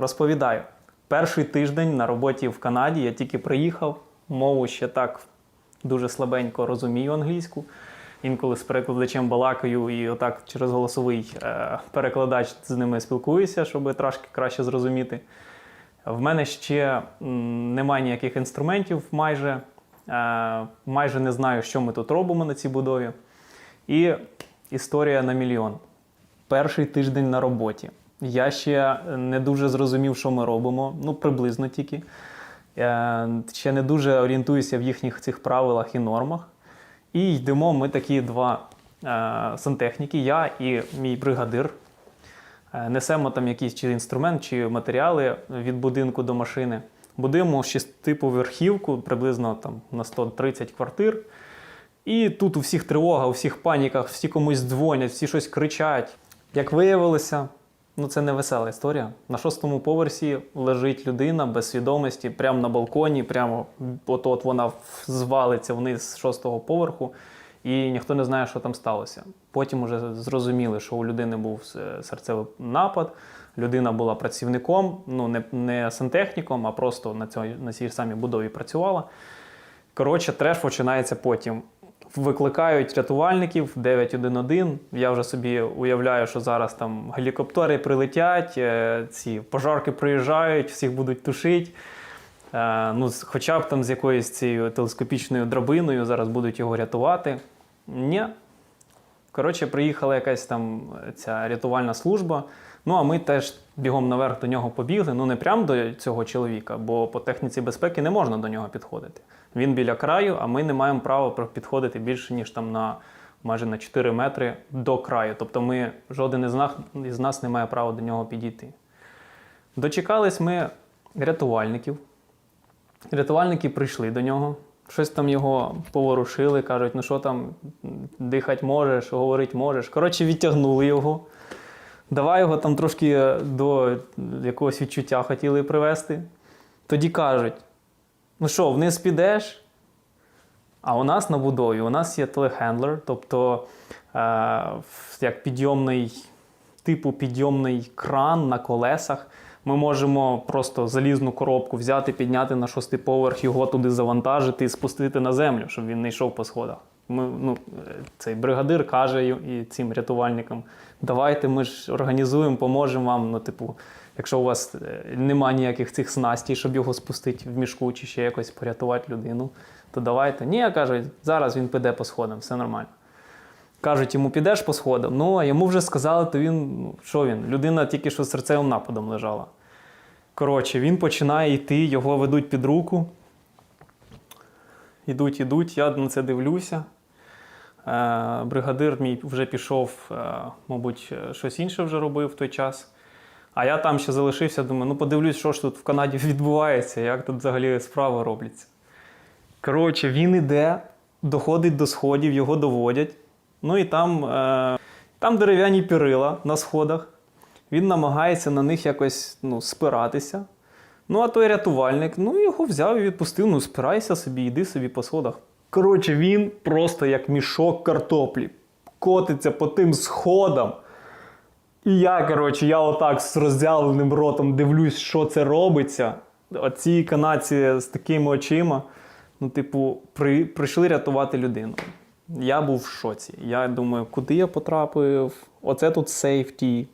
Розповідаю. Перший тиждень на роботі в Канаді я тільки приїхав, мову ще так дуже слабенько розумію англійську. Інколи з перекладачем балакаю і отак через голосовий е, перекладач з ними спілкуюся, щоб трошки краще зрозуміти. В мене ще немає ніяких інструментів майже. Е, майже не знаю, що ми тут робимо на цій будові. І історія на мільйон. Перший тиждень на роботі. Я ще не дуже зрозумів, що ми робимо, ну приблизно тільки. Е, Ще не дуже орієнтуюся в їхніх цих правилах і нормах. І йдемо ми такі два е, сантехніки, я і мій бригадир. Е, Несемо там якийсь чи інструмент, чи матеріали від будинку до машини. Будуємо шестиповерхівку, приблизно там на 130 квартир. І тут у всіх тривога, у всіх паніках, всі комусь дзвонять, всі щось кричать. Як виявилося, ну це не весела історія. На шостому поверсі лежить людина без свідомості, прямо на балконі, прямо от-от вона звалиться вниз з шостого поверху, і ніхто не знає, що там сталося. Потім вже зрозуміли, що у людини був е, серцевий напад. Людина була працівником, ну не, не сантехніком, а просто на, цій, на цій самій будові працювала. Коротше, треш починається потім. Викликають рятувальників 911. Я вже собі уявляю, що зараз там гелікоптери прилетять, е, ці пожарки приїжджають, всіх будуть тушити. Е, Ну, хоча б там з якоюсь цією телескопічною драбиною зараз будуть його рятувати. Ні. Коротше, приїхала якась там е, ця рятувальна служба. Ну, а ми теж бігом наверх до нього побігли. Ну, не прямо до цього чоловіка, бо по техніці безпеки не можна до нього підходити. Він біля краю, а ми не маємо права підходити більше, ніж там на майже на 4 метри до краю. Тобто ми, жоден із нас, із нас не має права до нього підійти. Дочекались ми рятувальників. Рятувальники прийшли до нього, щось там його поворушили, кажуть, ну що там, дихати можеш, говорити можеш. Коротше, відтягнули його. Давай його там трошки до якогось відчуття хотіли привести. Тоді кажуть: ну що, вниз підеш? А у нас на будові у нас є телехендлер, тобто е, як підйомний, типу підйомний кран на колесах. Ми можемо просто залізну коробку взяти, підняти на шостий поверх, його туди завантажити і спустити на землю, щоб він не йшов по сходах. Ми, ну, цей бригадир каже і цим рятувальникам: давайте ми ж організуємо, поможемо вам. Ну, типу, якщо у вас е, немає ніяких цих снастей, щоб його спустити в мішку чи ще якось порятувати людину, то давайте. Ні, кажуть, зараз він піде по сходам, все нормально. Кажуть, йому підеш по сходам. Ну, а йому вже сказали, то він, ну, що він? Людина тільки що з серцевим нападом лежала. Коротше, він починає йти, його ведуть під руку. Ідуть, ідуть, я на це дивлюся. Е, бригадир мій вже пішов, е, мабуть, е, щось інше вже робив в той час. А я там ще залишився, думаю, ну подивлюсь, що ж тут в Канаді відбувається, як тут взагалі справи робляться. Коротше, він іде, доходить до сходів, його доводять. Ну і там, е, там дерев'яні пірила на сходах. Він намагається на них якось ну, спиратися. Ну, а той рятувальник, ну, його взяв і відпустив. Ну, спирайся собі, йди собі по сходах. Коротше, він просто як мішок картоплі. Котиться по тим сходам. І я, коротше, я отак з роздяленим ротом дивлюсь, що це робиться. Оці канадці з такими очима, ну, типу, при, прийшли рятувати людину. Я був в шоці. Я думаю, куди я потрапив? Оце тут сейфті.